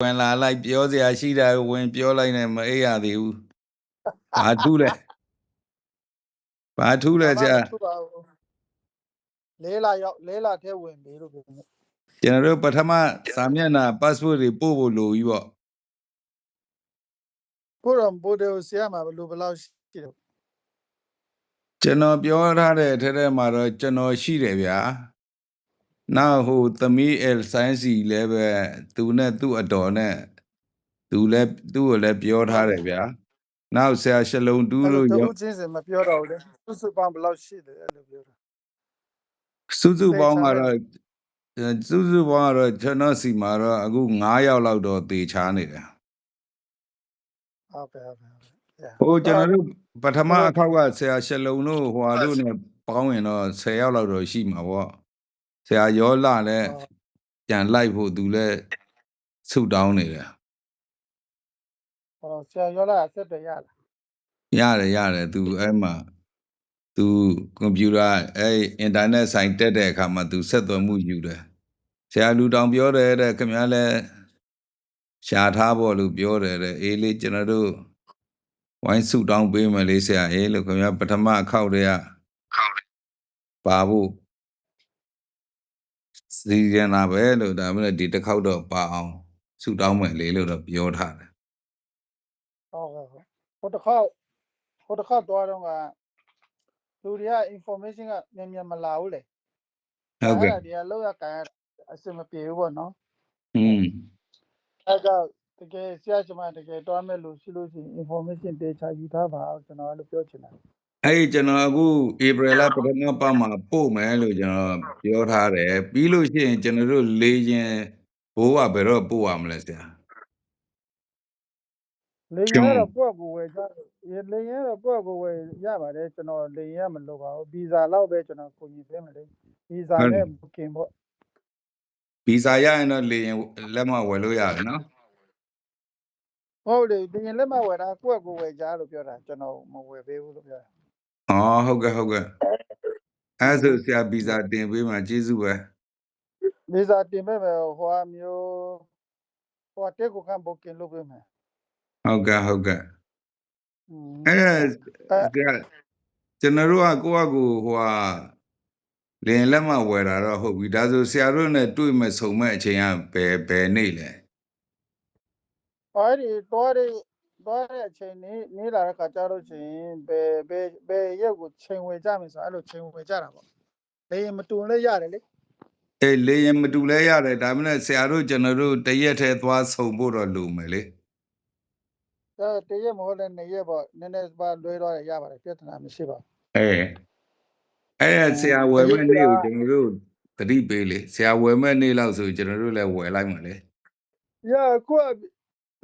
ဝင်လာလိုက်ပြောစရာရှိတာကိုဝင်ပြောလိုက်နဲ့မအေးရသေးဘူးဘာထူးလဲဘာထူးလဲဆရာဘာမှမထူပါဘူးလေးလာရောက်လေးလာထဲဝင်ပြီလို့ပြောနေကျွန်တော်တို့ပထမစာမျက်နှာ passport တွေပို့ဖို့လိုပြီပေါ့ဘုရားဘုဒ္ဓကိုဆရာမှာဘယ်လိုဘယ်လောက်ရှိတယ်ကျွန်တော်ပြောထားတဲ့ထဲထဲမှာတော့ကျွန်တော်ရှိတယ်ဗျာ နောက်ဟိုသမီး L science လည်းပဲသူနဲ့သူ့အတော်နဲ့သူလည်းသူ့ကိုလည်းပြောထားတယ်ဗျာနောက်ဆရာရှလုံတူးအဲ့လိုတို့တရောခုချင်းစင်မပြောတော့ဘူးလေစုစုပေါင်းဘယ်လောက်ရှိတယ်အဲ့လိုပြောတာစုစုပေါင်းကတော့အဲစုစုပေါင်းကတော့ကျွန်တော်စီမှာတော့အခု9ယောက်လောက်တော့တေချာနေတယ်ဟုတ်ကဲ့ဟုတ်ကဲ့ဟုတ်ကဲ့ဟိုကျွန်တော်တို့ပထမအခေါက်ကဆရာရှလုံတို့ဟိုဟာတို့နဲ့ပေါင်းရင်တော့10ယောက်လောက်တော့ရှိမှာပေါ့ ဆရာရောလာလည်းပြန်လိုက်ဖို့သူလည်းဆုတောင်းနေတယ်ဟောဆရာရောလာဆက်တယ်ရလားရတယ်ရတယ်သူအဲ့မှာသူကွန်ပျူတာအဲ့အင်တာနက်ဆိုင်တက်တဲ့အခါမှာသူဆက်သွယ်မှုယူတယ်ဆရာလူတောင်ပြောတယ်တဲ့ခင်ဗျားလည်းရှားထားဖို့လို့ပြောတယ်တဲ့အေးလေးကျွန်တော်တို့ဝိုင်းဆုတောင်းပေးမယ်လေးဆရာအေးလို့ခင်ဗျားပထမအခေါက်တည်းကပါဖို့ စီရင်လာပဲလို့ဒါမှမဟုတ်ဒီတစ်ခေါက်တော့ပါအောင်ဆုတောင်းမယ်လေးလို့တော့ပြောထားတယ်ဟုတ်ကဲ့ဟုတ်ဟိုတစ်ခေါက်ဟိုတစ်ခေါက်သွားတော့ကလူတွေက information ကမြန်မြန်မလာဘူးလေဟုတ်ကဲ့အဲ့ဒါဒီကလောက်ရကန်ရအစင်မပြေဘူးပေါ့နော်อืมအဲ့တော့တကယ်ဆရာကျမတကယ်တွားမဲ့လို့ရှိလို့ရှိရင် information တေချာယူထားပါကျွန်တော်အဲ့လိုပြောချင်တာ အဲ့ဒီကျွန်တော်အခုဧပြီလပထမပတ်မှာပို့မယ်လို့ကျွန်တော်ပြောထားတယ်ပြီးလို့ရှိရင်ကျွန်တော်တို့လေရင်ဘိုးကဘယ်တော့ပို့ရမလဲဆရာလေရင်ကတော့ကိုယ့်ကိုယ်ဝယ်ကြတယ်လေရင်ကတော့ကိုယ့်ကိုယ်ဝယ်ရပါတယ်ကျွန်တော်လေရင်ကမလိုပါဘူးဗီဇာလောက်ပဲကျွန်တော်ကိုကြီးပေးမယ်လေဗီဇာနဲ့ booking ပေါ့ဗီဇာရရင်တော့လေရင်လက်မဝယ်လို့ရတယ်နော်ဟုတ်တယ်လေရင်လက်မဝယ်တာကိုယ့်ကိုယ်ဝယ်ကြလို့ပြောတာကျွန်တော်မဝယ်ပေးဘူးလို့ပြောတာ အော် ဟုတ်ကဲ့ ဟုတ်ကဲ့။အဲဒါဆို ဆရာ ဗီဇာတင်ပေးမှာ ကျေးဇူးပဲ။။ဗီဇာတင်ပေးမယ်။ဟိုဟာမျိုး ဟိုဟာ တည်းခိုခန်း booking လုပ်ပေးမယ်ဟုတ်ကဲ့ ဟုတ်ကဲ့။อืม အဲဒါ ဆရာ ကျနော်တို့က ကိုယ့်ဟာကိုယ် ဟိုဟာ လေယာဉ်လက်မှတ်ဝယ်တာတော့ ဟုတ်ပြီ။ဒါဆို ဆရာတို့နဲ့ တွေ့မယ့် ဆုံမယ့်အချိန်က ဘယ် ဘယ်နေ့လဲ။အဲဒီ သွားတဲ့ ဒီတော့တဲ့အချိန်นี้နေလာတဲ့ခါကျတော့ချင်းဘယ်ဘယ်ဘယ်ရက်ကိုချိန်ဝယ်ကြမယ်ဆိုအဲ့လိုချိန်ဝယ်ကြတာပေါ့လေရင်မတူလဲရတယ်လေအေးလေရင်မတူလဲရတယ်ဒါမှမဟုတ်ဆရာတို့ကျွန်တော်တို့တရက်ထဲသွားဆုံဖို့တော့လိုမယ်လေအဲတရက်မဟုတ်လည်းနှစ်ရက်ပေါ့နည်းနည်းပါလွဲတော့ရပါတယ်ပြဿနာမရှိပါဘူးအေးအဲ့ဒါဆရာဝယ်မဲ့နေ့ကိုကျွန်တော်တို့သတိပေးလေဆရာဝယ်မဲ့နေ့လောက်ဆိုကျွန်တော်တို့လည်းဝယ်လိုက်မှာလေရကိုက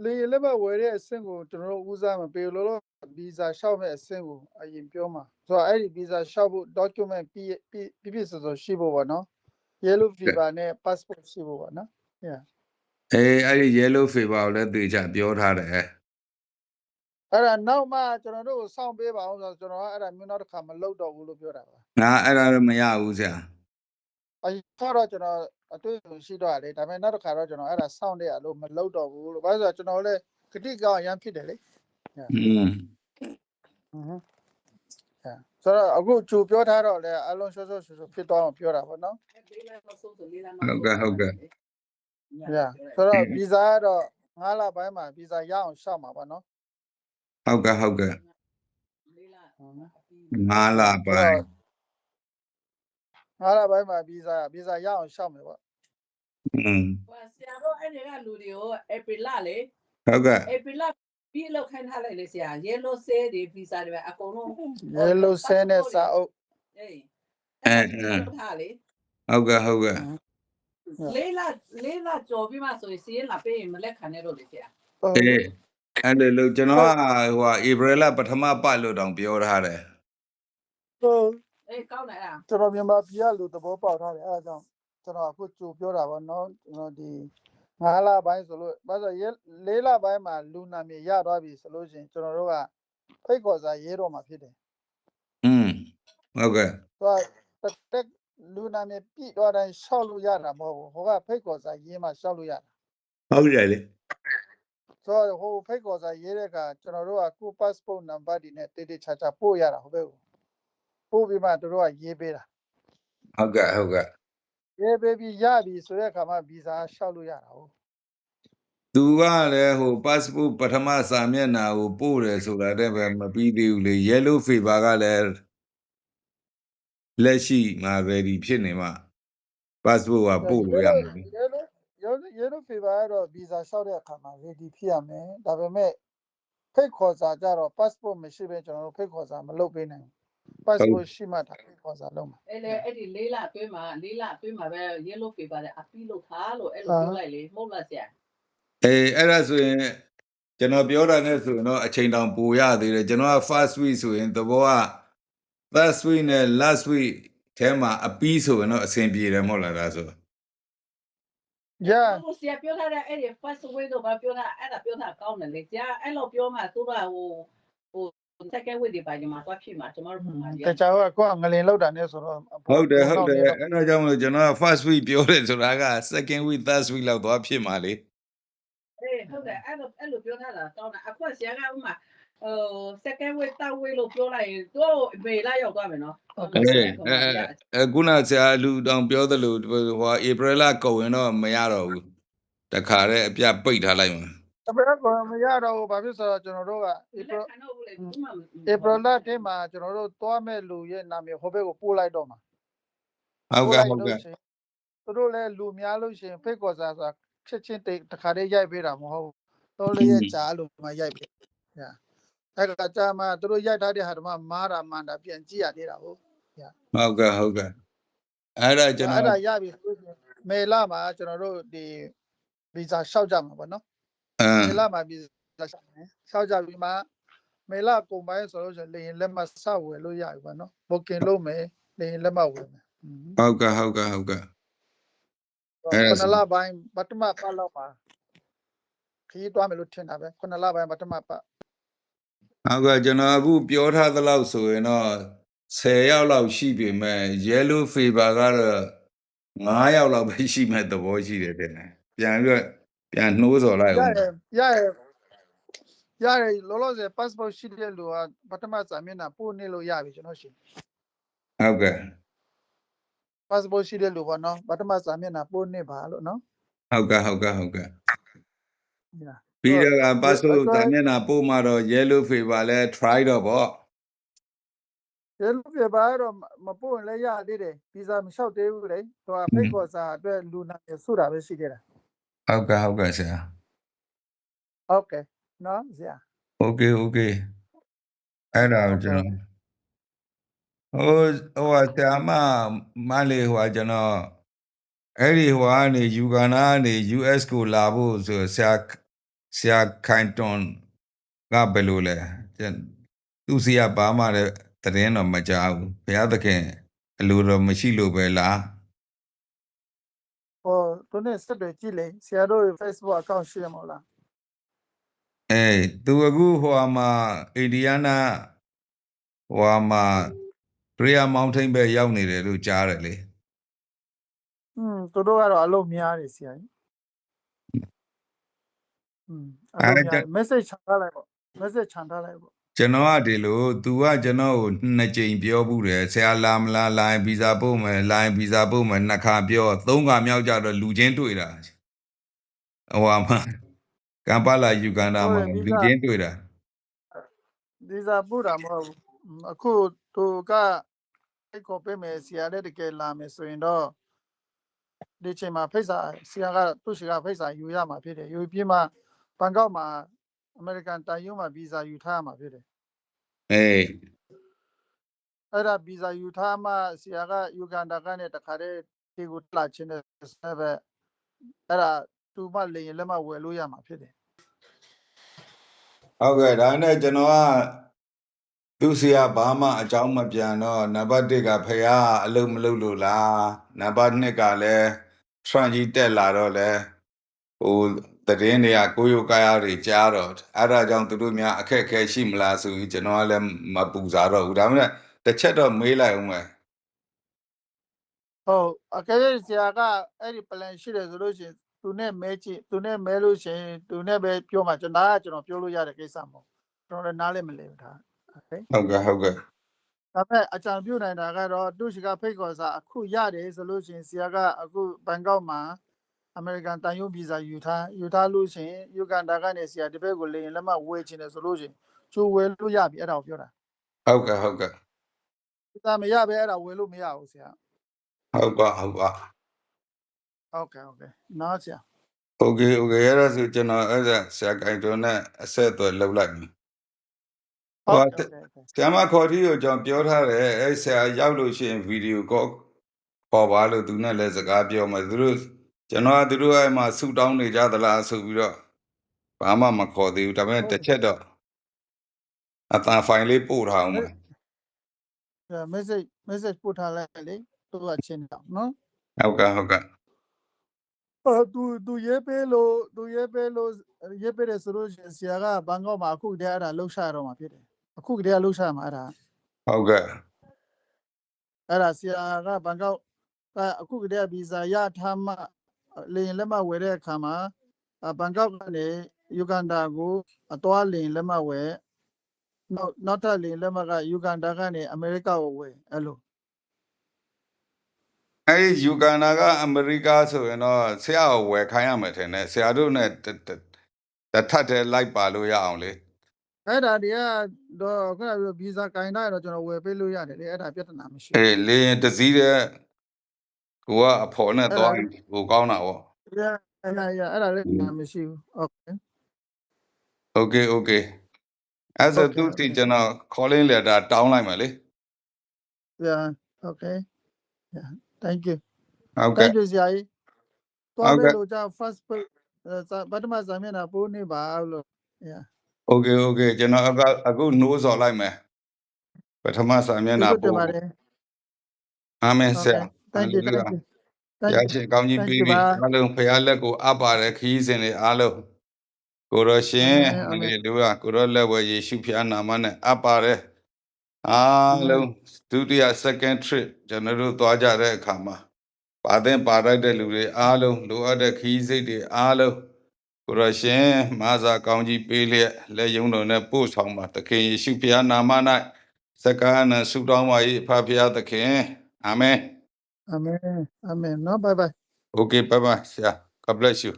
လေရင်လည်းမဝယ်တဲ့အဆင့်ကိုကျွန်တော်တို့ဦးစားမပေးလို့လို့ဗီဇာလျှောက်မဲ့အဆင့်ကိုအရင်ပြောမှာဆိုတော့အဲ့ဒီဗီဇာလျှောက်ဖို့ document ပြည့်ပြည့်ပြည့်စုံစုံရှိဖို့ပေါ့နော် yellow fever နဲ့ passport ရှိဖို့ပေါ့နော်အေးအဲ့ဒီ yellow fever ကိုလည်းသေချာပြောထားတယ်အဲ့ဒါနောက်မှကျွန်တော်တို့ကိုစောင့်ပေးပါအောင်ဆိုတော့ကျွန်တော်ကအဲ့ဒါမျိုးနောက်တစ်ခါမလုပ်တော့ဘူးလို့ပြောတာပါငါအဲ့ဒါတော့မရဘူးဆရာအရင်ကတော့ကျွန်တော် အတွေ့အကြုံရှိတော့လေဒါပေမဲ့နောက်တစ်ခါတော့ကျွန်တော်အဲ့ဒါစောင့်တဲ့အလို့မလုပ်တော့ဘူးလို့ဘာလို့လဲဆိုတော့ကျွန်တော်လည်းခတိကောင်ရမ်းဖြစ်တယ်လေอืมဟွန်းအဲဆိုတော့အခုကြိုပြောထားတော့လေအလုံးရှော့ရှော့ရှော့ရှော့ဖြစ်သွားအောင်ပြောတာပေါ့နော်ဟုတ်ကဲ့ဟုတ်ကဲ့ရဆိုတော့ဗီဇာကတော့9လပိုင်းမှာဗီဇာရအောင်ရှောက်မှာပေါ့နော်ဟုတ်ကဲ့ဟုတ်ကဲ့ဟွန်းငါးလပိုင်း 9လပိုင်းမှာဗီဇာဗီဇာရအောင်ရှောက်မယ်ပေါ့อืมဆရာတို့အဲ့ဒီကလူတွေကိုဧပြီလလေဟုတ်ကဲ့ဧပြီလပြီးလောက်ခိုင်းထားလိုက်လေဆရာ yellow cell တွေ visa တွေပဲအကုန်လုံးရေလိုဆဲနဲ့စာအုပ်အေးအဲအဲ့ဒါထားလေဟုတ်ကဲ့ဟုတ်ကဲ့လေးလလေးလကြော်ပြီးမှဆိုရင်စီးရင်လာပေးရင်မလက်ခံနဲ့တော့လေဆရာဟုတ်အေးအဲ့ဒါလို့ကျွန်တော်ကဟိုဟာဧပြီလပထမပတ်လို့တောင်ပြောထားတယ်ဟုတ် အေးကောင်းတယ်အဲ့ဒါကျွန်တော်မြန်မာပြည်ကလူသဘောပေါက်ထားတယ်အဲဒါကြောင့်ကျွန်တော်အခုကြိုပြောတာပေါ့နော်ကျွန်တော်ဒီ9လပိုင်းဆိုလို့ဘာလို့လဲ4လပိုင်းမှာလူနာမည်ရသွားပြီဆိုလို့ရှိရင်ကျွန်တော်တို့ကဖိတ်ခေါ်စာရေးတော့မှာဖြစ်တယ်อืมဟုတ်ကဲ့သူကတက်တက်လူနာမည်ပြည့်တော့တိုင်းရှောက်လို့ရတာမဟုတ်ဘူးဟိုကဖိတ်ခေါ်စာရေးမှရှောက်လို့ရတာဟုတ်တယ်လေဆိုတော့ဟိုဖိတ်ခေါ်စာရေးတဲ့အခါကျွန်တော်တို့ကကို passport number ဒီနဲ့တေးတေးချာချာပို့ရတာဟုတ်ပဲကို ပို့ပြီးမှတို့ကရေးပေးတာဟုတ်ကဲ့ဟုတ်ကဲ့ရေးပေးပြီးရပြီဆိုတဲ့အခါမှဗီဇာလျှောက်လို့ရတာဟုတ်သူကလည်းဟို passport ပထမစာမျက်နှာကိုပို့တယ်ဆိုတာတည်းပဲမပြီးသေးဘူးလေ yellow fever ကလည်းလက်ရှိမှာ ready ဖြစ်နေမှ passport ကပို့လို့ရမှာလေရဲလို့ရဲလို့ရဲလို့ဖေပါကတော့ဗီဇာလျှောက်တဲ့အခါမှာ ready ဖြစ်ရမယ်ဒါပေမဲ့ဖိတ်ခေါ်စာကြတော့ passport မရှိဘဲကျွန်တော်တို့ဖိတ်ခေါ်စာမလုပ်ပေးနိုင်ဘူး passport ရှိမှဒါဖိတ်ခေါ်စာလုပ်မှာအဲ့လေအဲ့ဒီလေးလအတွင်းမှာလေးလအတွင်းမှာပဲ yellow fever တဲ့အပီးလို့ထားလို့အဲ့လိုပြောလိုက်လေမဟုတ်လားဆရာအေးအဲ့ဒါဆိုရင်ကျွန်တော်ပြောတာနဲ့ဆိုရင်တော့အချိန်တောင်ပိုရသေးတယ်ကျွန်တော်က first week ဆိုရင်သဘောက first week နဲ့ last week ထဲမှာအပီးဆိုရင်တော့အဆင်ပြေတယ်မဟုတ်လားဒါဆိုရဟိုဆရာပြောထားတဲ့အဲ့ဒီ first way တော့ဘာပြောတာအဲ့ဒါပြောတာကောင်းတယ်လေဆရာအဲ့လိုပြောမှသူကဟိုဟို second way ဒီပါညီမသွားဖြစ်မှာကျမတို့ပုံမှန်တကြီးခြားကကိုယ်ငလင်လောက်တာနဲ့ဆိုတော့ဟုတ်တယ်ဟုတ်တယ်အဲ့ဒါကြောင့်မလို့ကျွန်တော်က first week ပြောတယ်ဆိုတာက second week third week လောက်သွားဖြစ်မှာလေအေးဟုတ်တယ်အဲ့လိုအဲ့လိုပြောထားတာကောင်းတယ်အခုဆရာကဥမာဟို second way third way လို့ပြောလိုက်ရင်တော့ဘေးလာရောက်သွားမယ်နော်အေးအဲအဲခုနဆရာလူတောင်ပြောသလိုဟို April လကုန်ရင်တော့မရတော့ဘူးတခါတည်းအပြပိတ်ထားလိုက်မှာ တပည့်ကမရတော့ဘူးဘာဖြစ်ဆိုတော့ကျွန်တော်တို့က April April ခဏတော့လေဥမာ April လထဲမှာကျွန်တော်တို့သွားမဲ့လူရဲ့နာမည်ဟိုဘက်ကိုပို့လိုက်တော့မှာဟုတ်ကဲ့ဟုတ်ကဲ့သူတို့လည်းလူများလို့ရှိရင်ဖိတ်ခေါ်စာဆိုတာချက်ချင်းတိတ်တစ်ခါတည်းရိုက်ပေးတာမဟုတ်ဘူးတော့လေးရဲ့ကြားလို့မှရိုက်ပေးညာအဲ့ကကြာမှသူတို့ရိုက်ထားတဲ့ဟာတမမားတာမန်တာပြန်ကြည့်ရသေးတာဟုတ်ဟုတ်ကဲ့ဟုတ်ကဲ့အဲ့ဒါကျွန်အဲ့တော်ဒါရပြီဆိုရင်မေလာမှာကျွန်တော်တို့ဒီဗီဇာလျှောက်ကြမှာပေါ့နော်အ မ်မေလာမှာဗီဇာလျှောက်မယ်လျှောက်ကြပြီးမှမေလာကုန်ပိုင်းဆိုလို့ရှိရင်လေရင်လက်မစဝယ်လို့ရပြီပေါ့နော် booking လုပ်မယ်လေရင်လက်မဝယ်မယ်อืมဟုတ်ကဲ့ဟုတ်ကဲ့ဟုတ်ကဲ့အဲ့ဒါခုဆိုနလပိုင်းပထမပတ်လောက်မှာခီးတွားမယ်လို့ထင်တာပဲခုနလပိုင်းပထမပတ်ဟုတ်ကဲ့ကျွန်တော်အခုပြောထားသလောက်ဆိုရင်တော့10ယောက်လောက်ရှိပြီမဲ့ yellow fever ကတော့9ယောက်လောက်ပဲရှိမဲ့သဘောရှိတယ်တဲ့ပြန်ပြီးတော့ ပြန်နှိုးစော်လိုက်ရအောင်ရရရရလောလောဆယ် passport ရှိတဲ့လူကပထမစာမျက်နှာပို့နေလို့ရပြီကျွန်တော်ရှင်ဟုတ်ကဲ့ passport ရှိတဲ့လူပေါ့နော်ပထမစာမျက်နှာပို့နေပါလို့နော်ဟုတ်ကဲ့ဟုတ်ကဲ့ဟုတ်ကဲ့ညာပြီးတော့ passport တာမျက်နှာပို့မှတော့ yellow fever လဲ try တော့ဗောဒီလိုပြပါတော့မပို့ရင်လည်းရသေးတယ်ဗီဇာမလျှောက်သေးဘူးလေသူကဖိတ်ခေါ်စာအတွက်လူနာရဆိုတာပဲရှိခဲ့တာ ဟုတ်ကဲ့ဟုတ်ကဲ့ဆရာဟုတ်ကဲ့နော်ဇာ okay okay အဲ့ဒါကိုကျွန်တော်ဟိုဟိုဟာဆရာမမလေးဟိုဟာကျွန်တော်အဲ့ဒီဟိုကနေယူဂန်နာကနေ US ကိုလာဖို့ဆိုဆရာဆရာခိုင်တွန်ကဘယ်လိုလဲကျွန်သူစီကဘာမှလည်းသတင်းတော့မကြားဘူးဘုရားသခင်အလိုတော်မရှိလို့ပဲလား ဟိုသူနဲ့ဆက်တွေကြည့်လေဆရာတို့ Facebook account ရှိရမလား အေးသူအခုဟိုဟာမှာအင်ဒီယားနာဟိုဟာမှာပရိယာမောင်ထိန်ပဲရောက်နေတယ်လို့ကြားတယ်လေ อืมသူတို့ကတော့အလုပ်များတယ်ဆရာကြီးอืมအလုပ်များ message ချထားလိုက်ပေါ့ message ချထားလိုက်ပေါ့ ကျွန်တော်ကဒီလို तू ကကျွန်တော်ကိုနှစ်ကြိမ်ပြောဘူးတယ်ဆရာလာမလားလိုင်းဗီဇာပို့မယ်လိုင်းဗီဇာပို့မယ်နှစ်ခါပြောသုံးခါမြောက်ကြတော့လူချင်းတွေ့တာဟိုဟာမှာကမ်ပါလာယူဂန်ဒါမှာလူချင်းတွေ့တာ ဒီစာပို့တာမဟုတ်ဘူးอืมအခုသူကအိတ်ခေါ်ပေးမယ်ဆရာလည်းတကယ်လာမယ်ဆိုရင်တော့ဒီချိန်မှာဖိတ်စာဆရာကသူ့ရှိကဖိတ်စာယူရမှာဖြစ်တယ်ယူပြီးမှဘန်ကောက်မှာ အမေရိကန်တန်ယုံမှာဗီဇာယူထားရမှာဖြစ်တယ်အေးအဲ့ဒါဗီဇာယူထားမှဆရာကယူဂန်ဒါကနေတခါတည်းဒီကိုတလာချင်းတဲ့ဆက်ပဲအဲ့ဒါသူမလေရင်လက်မဝယ်လို့ရမှာဖြစ်တယ်ဟုတ်ကဲ့ဒါနဲ့ကျွန်တော်ကသူစီကဘာမှအကြောင်းမပြန်တော့နံပါတ်1ကဖះအလုံးမလုံးလို့လားနံပါတ်2ကလည်းထရန်ကြီးတက်လာတော့လဲဟို သတင်းတွေကကိုရိုကာယတွေကြားတော့အဲ့ဒါကြောင့်သူတို့များအခက်အခဲရှိမလားဆိုပြီးကျွန်တော်ကလည်းမပူစားတော့ဘူးဒါမှမဟုတ်တစ်ချက်တော့မေးလိုက်အောင်မယ်ဟုတ်အကယ်၍ဆရာကအဲ့ဒီ plan ရှိတယ်ဆိုလို့ရှိရင်သူနဲ့မဲကြည့်သူနဲ့မဲလို့ရှိရင်သူနဲ့ပဲပြောမှာကျွန်တော်ကကျွန်တော်ပြောလို့ရတဲ့ကိစ္စမဟုတ်ကျွန်တော်လည်းနားလည်းမလည်ဘူးဒါဟုတ်ကဲ့ဟုတ်ကဲ့ဒါပေမဲ့အကြံပြုနိုင်တာကတော့သူရှိကဖိတ်ခေါ်စာအခုရတယ်ဆိုလို့ရှိရင်ဆရာကအခုဘန်ကောက်မှာ အမေရိကန်တန်ယုံဗီဇာယူထားယူထားလို့ရှိရင်ယူကန်ဒါကနေဆရာဒီဘက်ကိုလေရင်လက်မှတ်ဝယ်ချင်တယ်ဆိုလို့ရှိရင်ကျိုးဝယ်လို့ရပြီအဲ့ဒါကိုပြောတာ ဟုတ်ကဲ့ဟုတ်ကဲ့ ဒါမရပဲအဲ့ဒါဝယ်လို့မရဘူးဆရာ ဟုတ်ပါဟုတ်ပါ ဟုတ်ကဲ့ဟုတ်ကဲ့နားဆရာ โอเคโอเคအဲ့ဒါဆိုကျွန်တော်အဲ့ဒါဆရာကိုင်တွန်းနဲ့အဆက်အသွယ်လုပ်လိုက်ပြီ ဟုတ်ကဲ့ဟုတ်ကဲ့ဟုတ်ကဲ့ ဆရာမခေါ်တီးကိုကျွန်တော်ပြောထားတယ်အဲ့ဆရာရောက်လို့ရှိရင်ဗီဒီယိုကောခေါ်ပါလို့သူနဲ့လည်းစကားပြောမယ်သူတို့ ကျွန်တော်ကသူတို့အဲ့မှာဆူတောင်းနေကြသလားဆိုပြီးတော့ဘာမှမခေါ်သေးဘူးဒါပေမဲ့တစ်ချက်တော့အတန်ဖိုင်လေးပို့ထားအောင်မယ်အဲ message message ပို့ထားလိုက်လေသူကချင်းတော့နော်ဟုတ်ကဲ့ဟုတ်ကဲ့အော်သူသူရေးပေးလို့သူရေးပေးလို့ရေးပေးတယ်ဆိုလို့ရှိရင်ဆရာကဘန်ကောက်မှာအခုတည်းအဲ့ဒါလှုပ်ရှားတော့မှာဖြစ်တယ်အခုတည်းကလှုပ်ရှားမှာအဲ့ဒါဟုတ်ကဲ့အဲ့ဒါဆရာကဘန်ကောက်ကအခုတည်းကဗီဇာရထားမှ လေရင်လက်မှတ်ဝယ်တဲ့အခါမှာအဘန်ကောက်ကနေယူဂန်ဒါကိုအသွားလေရင်လက်မှတ်ဝယ်နောက်နောက်ထပ်လေရင်လက်မှတ်ကယူဂန်ဒါကနေအမေရိကကိုဝယ်အဲ့လိုအဲ့ဒီယူကန်နာကအမေရိကဆိုရင်တော့ဆရာကိုဝယ်ခိုင်းရမယ်ထင်တယ်ဆရာတို့နဲ့တတတထပ်တဲ့လိုက်ပါလို့ရအောင်လေအဲ့ဒါတွေကတော့ခုနကပြောဗီဇာကင်တိုင်းတော့ကျွန်တော်ဝယ်ပေးလို့ရတယ်လေအဲ့ဒါပြဿနာမရှိဘူးအေးလေရင်တစ်စည်းတဲ့ ကိုကအဖေါ်နဲ့သွားရင်ကိုကောင်းတာပေါ့ အဲ့ဒါရအဲ့ဒါလည်းညာမရှိဘူးဟုတ်ကဲ့ Okay okay အဲ့ဒါသူတင်ကျွန်တော် calling letter တောင်းလိုက်မယ်လေ yeah okay yeah thank you ဟုတ်ကဲ့ thank you ဆရာကြီးတော်မယ်လို့ကြာ first page ဗတ္တမဇာမျက်နှာပိုးနေပါလို့ yeah Okay okay ကျွန်တော်အခုအခု no ဆော်လိုက်မယ်ပထမစာမျက်နှာဟုတ်ပို့တယ်ပါတယ်အာမင်ဆရာ Okay. Thank you thank you ဘုရားရှင်ကောင်းကြီး Thank ပေး you ပြီပါအားလုံးဘုရားလက်ကိုအပ်ပါတယ်ခရီးစဉ်တွေအားလုံးကိုရောရှင်အာဟာမင်လေလုယာကိုရောလက်ဝဲယေရှုဖျားနာမနဲ့အပ်ပါတယ်အားလုံးဒုတိယ second trip ကျွန်တော်တို့သွားကြတဲ့အခါမှာပါတဲ့ပါလိုက်တဲ့လူတွေအားလုံးလိုအပ်တဲ့ခရီးစိတ်တွေအားလုံးကိုရောရှင်မာစာကောင်းကြီးပေးလျက်လက်ယုံတော်နဲ့ပို့ဆောင်ပါသခင်ယေရှုဖျားနာမ၌စကားနဲ့ဆုတောင်းပါ၏အဖဖျားသခင်အာမင် amen amen no bye bye Okay, bye bye. Yeah. God bless you.